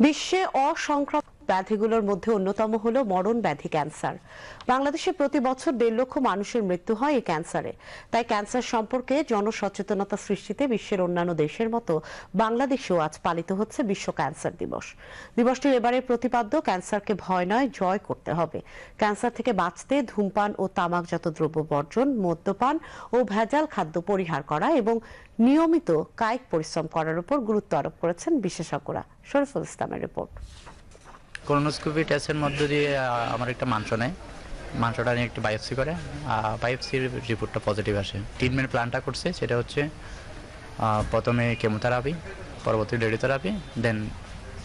বিশ্বে অসংক্রামক ব্যাধিগুলোর মধ্যে অন্যতম হল মরণ ব্যাধি ক্যান্সার। বাংলাদেশে প্রতি বছর দেড় লক্ষ মানুষের মৃত্যু হয় এই ক্যান্সারে। তাই ক্যান্সার সম্পর্কে জনসচেতনতা সৃষ্টিতে বিশ্বের অন্যান্য দেশের মতো বাংলাদেশেও আজ পালিত হচ্ছে বিশ্ব ক্যান্সার দিবস। দিবসটির এবারে প্রতিপাদ্য, ক্যান্সারকে ভয় নয়, জয় করতে হবে। ক্যান্সার থেকে বাঁচতে ধূমপান ও তামাকজাত দ্রব্য বর্জন, মদ্যপান ও ভেজাল খাদ্য পরিহার করা এবং নিয়মিত কায়িক পরিশ্রম করার উপর গুরুত্ব আরোপ করেছেন বিশেষজ্ঞরা। শরীফুল ইসলামের রিপোর্ট। কোলোনোস্কোপি টেস্টের মধ্য দিয়ে আমার একটা মাংস নেয়। মাংসটা নিয়ে একটু বায়োপসি করে। বায়োপসির রিপোর্টটা পজিটিভ আসে। ট্রিটমেন্ট প্ল্যানটা করছে, সেটা হচ্ছে প্রথমে কেমোথেরাপি পরবর্তী রেডিওথেরাপি দেন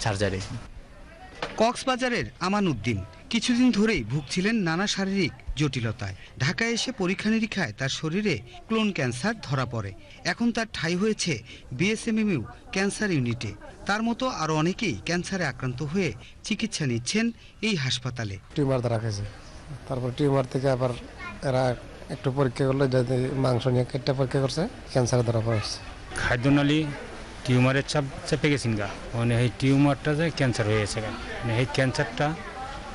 সার্জারি কক্সবাজারের আমান উদ্দিন কিছুদিন ধরেই ভুগছিলেন নানা শারীরিক জটিলতায়। ঢাকায় এসে পরীক্ষা নিরীক্ষায় তার শরীরে ক্লোন ক্যান্সার ধরা পড়ে। এখন তার ঠাই হয়েছে বিএসএমএমইউ ক্যান্সার ইউনিটে। তার মতো আরও অনেকেই ক্যান্সারে আক্রান্ত হয়ে চিকিৎসা নিচ্ছেন এই হাসপাতালে। টিউমার ধরা খেয়েছে। তারপর টিউমার থেকে আবার এরা একটু পরীক্ষা করল যদি মাংস নিয়ে কেটে পরীক্ষা করছে ক্যান্সার ধরা পড়েছে খাদ্যনালী টিউমারের চাপ চেপে গেছেন গা। মানে এই টিউমারটা যে ক্যান্সার হয়ে গেছে গা। মানে এই ক্যান্সারটা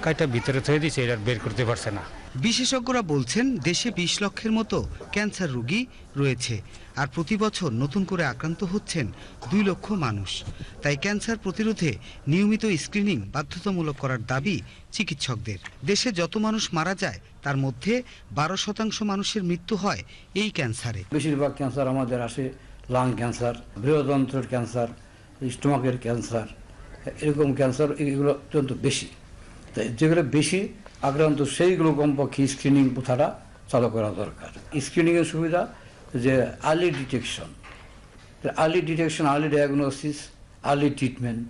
কাইটা ভিতরে থয়ে দিয়েছে এটা বের করতে পারছে না। বিশেষজ্ঞরা বলছেন দেশে বিশ লক্ষের মতো ক্যান্সার রোগী রয়েছে আর প্রতি বছর নতুন করে আক্রান্ত হচ্ছেন দুই লক্ষ মানুষ। তাই ক্যান্সার প্রতিরোধে নিয়মিত স্ক্রিনিং বাধ্যতামূলক করার দাবি চিকিৎসকদের। দেশে যত মানুষ মারা যায় তার মধ্যে বারো শতাংশ মানুষের মৃত্যু হয় এই ক্যান্সারে। বেশিরভাগ ক্যান্সার আমাদের আসে লাং ক্যান্সার বৃহদন্ত্রের ক্যান্সার স্টোমাকের ক্যান্সার এরকম ক্যান্সার এগুলো অত্যন্ত বেশি। যেগুলো বেশি আক্রান্ত, সেইগুলো কমপক্ষে স্ক্রিনিং প্রথাটা চালু করা দরকার। স্ক্রিনিংয়ের সুবিধা যে early detection early detection early diagnosis early treatment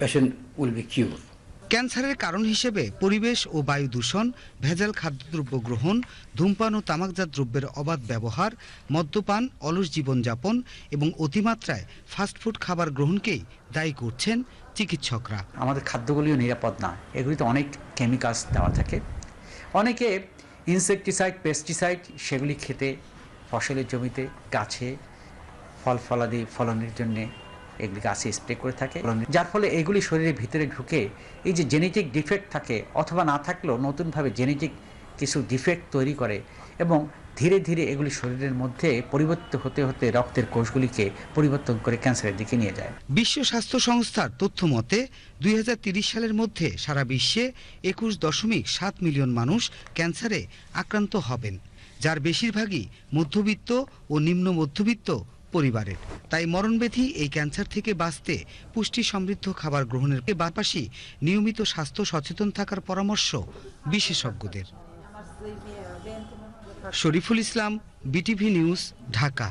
patient will be cure ক্যান্সারের কারণ হিসেবে পরিবেশ ও বায়ু দূষণ, ভেজাল খাদ্যদ্রব্য গ্রহণ, ধূমপান ও তামাকজাত দ্রব্যের অবাধ ব্যবহার, মদ্যপান, অলস জীবনযাপন এবং অতিমাত্রায় ফাস্টফুড খাবার গ্রহণকেই দায়ী করছেন চিকিৎসকরা। আমাদের খাদ্যগুলিও নিরাপদ না। এগুলিতে অনেক কেমিক্যালস দেওয়া থাকে। অনেকে ইনসেকটিসাইড পেস্টিসাইড সেগুলি খেতে ফসলের জমিতে, গাছে ফল ফলাদি ফলনের জন্য এগুলি গাছে স্প্রে করে থাকে। যার ফলে এগুলি শরীরের ভিতরে ঢুকে এই যে জেনেটিক ডিফেক্ট থাকে অথবা না থাকলেও নতুনভাবে জেনেটিক কিছু ডিফেক্ট তৈরি করে এবং ধীরে ধীরে এগুলি শরীরের মধ্যে পরিবর্তিত হতে হতে রক্তের কোষগুলিকে পরিবর্তন করে ক্যান্সারের দিকে নিয়ে যায়। বিশ্ব স্বাস্থ্য সংস্থার তথ্য মতে, দুই সালের মধ্যে সারা বিশ্বে একুশ দশমিক সাত মিলিয়ন মানুষ ক্যান্সারে আক্রান্ত হবেন, যার বেশিরভাগই মধ্যবিত্ত ও নিম্ন মধ্যবিত্ত পরিবারের। তাই মরণব্যাধি এই ক্যান্সার থেকে বাঁচতে পুষ্টি সমৃদ্ধ খাবার গ্রহণের পাশাপাশি নিয়মিত স্বাস্থ্য সচেতন থাকার পরামর্শ বিশেষজ্ঞদের। Shariful Islam, BTV news, Dhaka.